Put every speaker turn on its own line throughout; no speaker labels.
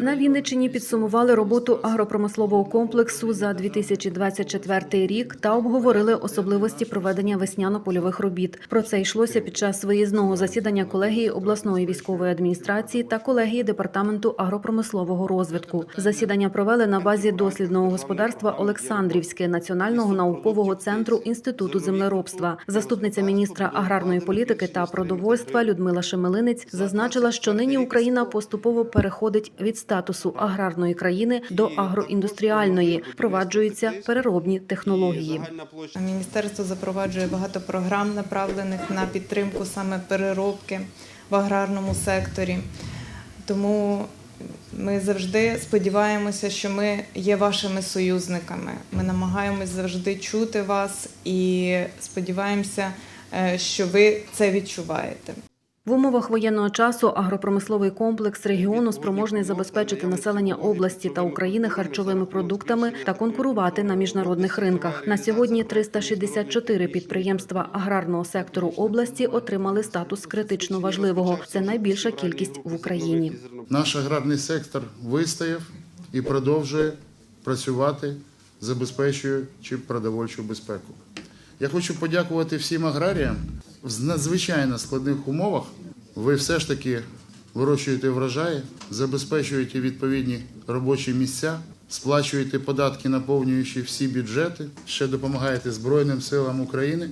На Вінниччині підсумували роботу агропромислового комплексу за 2024 рік та обговорили особливості проведення весняно-польових робіт. Про це йшлося під час виїзного засідання колегії обласної військової адміністрації та колегії департаменту агропромислового розвитку. Засідання провели на базі дослідного господарства Олександрівське Національного наукового центру інституту землеробства. Заступниця міністра аграрної політики та продовольства Людмила Шемелинець зазначила, що нині Україна поступово переходить від статусу аграрної країни до агроіндустріальної, впроваджуються переробні технології.
Міністерство запроваджує багато програм, направлених на підтримку саме переробки в аграрному секторі. Тому ми завжди сподіваємося, що ми є вашими союзниками. Ми намагаємось завжди чути вас і сподіваємося, е, що ви це відчуваєте.
В умовах воєнного часу агропромисловий комплекс регіону спроможний забезпечити населення області та України харчовими продуктами та конкурувати на міжнародних ринках. На сьогодні 364 підприємства аграрного сектору області отримали статус критично важливого. Це найбільша кількість в Україні.
Наш аграрний сектор вистояв і продовжує працювати, забезпечуючи продовольчу безпеку. Я хочу подякувати всім аграріям. В надзвичайно складних умовах ви все ж таки вирощуєте врожаї, забезпечуєте відповідні робочі місця, сплачуєте податки, наповнюючи всі бюджети, ще допомагаєте Збройним силам України,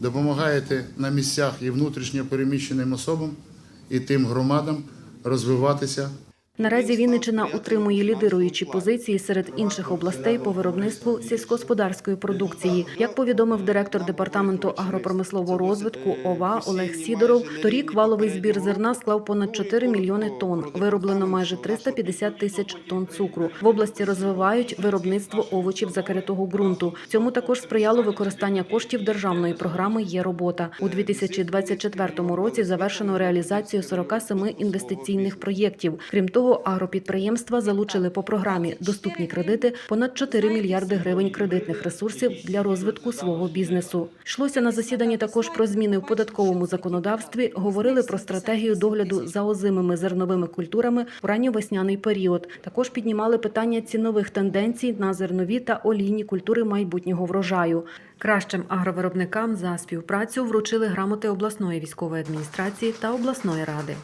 допомагаєте на місцях і внутрішньо переміщеним особам і тим громадам розвиватися
Наразі Вінниччина утримує лідируючі позиції серед інших областей по виробництву сільськогосподарської продукції. Як повідомив директор департаменту агропромислового розвитку ОВА Олег Сідоров, торік валовий збір зерна склав понад 4 мільйони тонн. Вироблено майже 350 тисяч тонн цукру. В області розвивають виробництво овочів закритого ґрунту. Цьому також сприяло використання коштів державної програми Є робота у 2024 році. Завершено реалізацію 47 інвестиційних проєктів. Крім того, агропідприємства залучили по програмі Доступні кредити понад 4 мільярди гривень кредитних ресурсів для розвитку свого бізнесу. Йшлося на засіданні також про зміни в податковому законодавстві. Говорили про стратегію догляду за озимими зерновими культурами у ранньовесняний період. Також піднімали питання цінових тенденцій на зернові та олійні культури майбутнього врожаю. Кращим агровиробникам за співпрацю вручили грамоти обласної військової адміністрації та обласної ради.